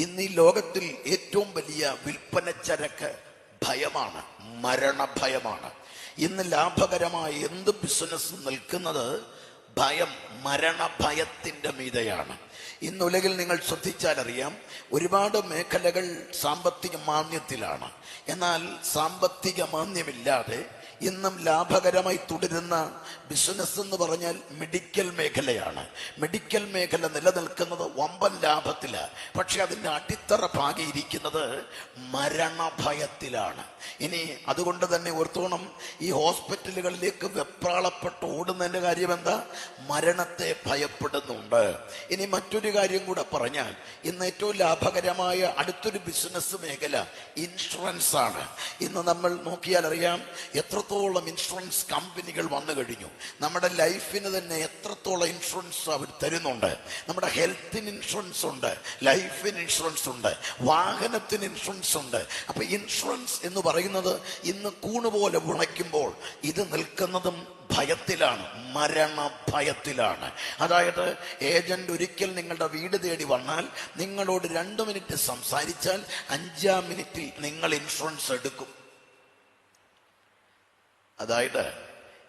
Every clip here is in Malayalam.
ഇന്ന് ഈ ലോകത്തിൽ ഏറ്റവും വലിയ വിൽപ്പന ചരക്ക് ഭയമാണ് മരണഭയമാണ്. ഇന്ന് ലാഭകരമായ എന്ത് ബിസിനസ് നിൽക്കുന്നത് ഭയം മരണഭയത്തിന്റെ മീതയാണ്. ഇന്ന് ഉലകിൽ നിങ്ങൾ ശ്രദ്ധിച്ചാൽ അറിയാം ഒരുപാട് മേഖലകൾ സാമ്പത്തിക മാന്യത്തിലാണ് എന്നാൽ സാമ്പത്തിക മാന്യമില്ലാതെ ഇന്നും ലാഭകരമായി തുടരുന്ന ബിസിനസ് എന്ന് പറഞ്ഞാൽ മെഡിക്കൽ മേഖലയാണ്. മെഡിക്കൽ മേഖല നിലനിൽക്കുന്നത് വമ്പൻ ലാഭത്തിലാണ് പക്ഷെ അതിന്റെ അടിത്തറ പാകിയിരിക്കുന്നത് മരണഭയത്തിലാണ്. ഇനി അതുകൊണ്ട് തന്നെ ഓർത്തോണം ഈ ഹോസ്പിറ്റലുകളിലേക്ക് വെപ്രാളപ്പെട്ട് ഓടുന്നതിന്റെ കാര്യം എന്താ മരണത്തെ ഭയപ്പെടുന്നുണ്ട്. ഇനി മറ്റൊരു കാര്യം കൂടെ പറഞ്ഞാൽ ഇന്ന് ഏറ്റവും ലാഭകരമായ അടുത്തൊരു ബിസിനസ് മേഖല ഇൻഷുറൻസ് ആണ് ഇന്ന് നമ്മൾ നോക്കിയാൽ അറിയാം എത്രത്തോളം ഇൻഷുറൻസ് കമ്പനികൾ വന്നു കഴിഞ്ഞു. നമ്മുടെ ലൈഫിന് തന്നെ എത്രത്തോളം ഇൻഷുറൻസ് അവർ തരുന്നുണ്ട്. നമ്മുടെ ഹെൽത്തിന് ഇൻഷുറൻസ് ഉണ്ട് ലൈഫിന് ഇൻഷുറൻസ് ഉണ്ട് വാഹനത്തിന് ഇൻഷുറൻസ് ഉണ്ട്. അപ്പൊ ഇൻഷുറൻസ് എന്ന് പറയുന്നത് ഇന്ന് കൂണുപോലെ ഉണയ്ക്കുമ്പോൾ ഇത് നിൽക്കുന്നതും ഭയത്തിലാണ് മരണ ഭയത്തിലാണ് അതായത് ഏജന്റ് ഒരിക്കൽ നിങ്ങളുടെ വീട് തേടി വന്നാൽ നിങ്ങളോട് രണ്ട് മിനിറ്റ് സംസാരിച്ചാൽ അഞ്ചാം മിനിറ്റിൽ നിങ്ങൾ ഇൻഷുറൻസ് എടുക്കും. അതായത്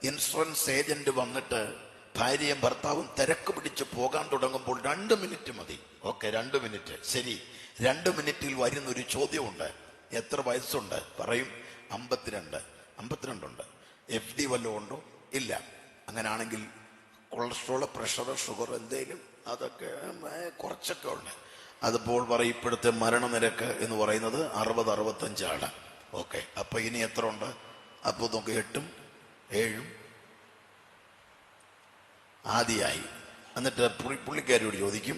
ഇൻഷുറൻസ് ഏജന്റ് വന്നിട്ട് ഭാര്യയും ഭർത്താവും തിരക്ക് പിടിച്ച് പോകാൻ തുടങ്ങുമ്പോൾ രണ്ട് മിനിറ്റ് മതി. ഓക്കെ രണ്ട് മിനിറ്റ് ശരി. രണ്ട് മിനിറ്റിൽ വരുന്ന ഒരു ചോദ്യമുണ്ട്. എത്ര വയസ്സുണ്ട്? പറയും അമ്പത്തിരണ്ട്. അമ്പത്തിരണ്ടുണ്ട്. എഫ് ഡി വല്ലതും ഉണ്ടോ? ഇല്ല. അങ്ങനാണെങ്കിൽ കൊളസ്ട്രോൾ പ്രഷർ ഷുഗർ എന്തെങ്കിലും അതൊക്കെ കുറച്ചൊക്കെ ഉണ്ട്. അതിപ്പോൾ പറയും ഇപ്പോഴത്തെ മരണനിരക്ക് എന്ന് പറയുന്നത് അറുപത് അറുപത്തഞ്ചാണ്. ഓക്കെ അപ്പൊ ഇനി എത്ര ഉണ്ട്? അപ്പോൾ നോക്കി എട്ടും ഏഴും ആദ്യമായി എന്നിട്ട് പുള്ളി ചോദിക്കും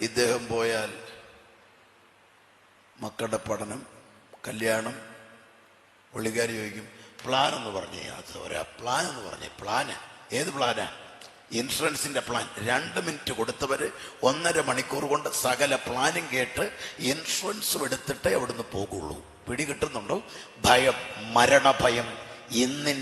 ഇദ്ദേഹം പോയാൽ മക്കളുടെ പഠനം കല്യാണം പുള്ളിക്കാർ ചോദിക്കും പ്ലാൻ എന്ന് പറഞ്ഞേ അത് ഒരാ പ്ലാൻ എന്ന് പറഞ്ഞേ പ്ലാന് ഏത് പ്ലാനാ? ഇൻഷുറൻസിന്റെ പ്ലാൻ. രണ്ട് മിനിറ്റ് കൊടുത്തവര് ഒന്നര മണിക്കൂർ കൊണ്ട് സകല പ്ലാനും കേട്ട് ഇൻഷുറൻസും എടുത്തിട്ടേ അവിടുന്ന് പോകുള്ളൂ. പിടികിട്ടുന്നുണ്ടോ? ഭയം മരണഭയം ഇന്നിൻ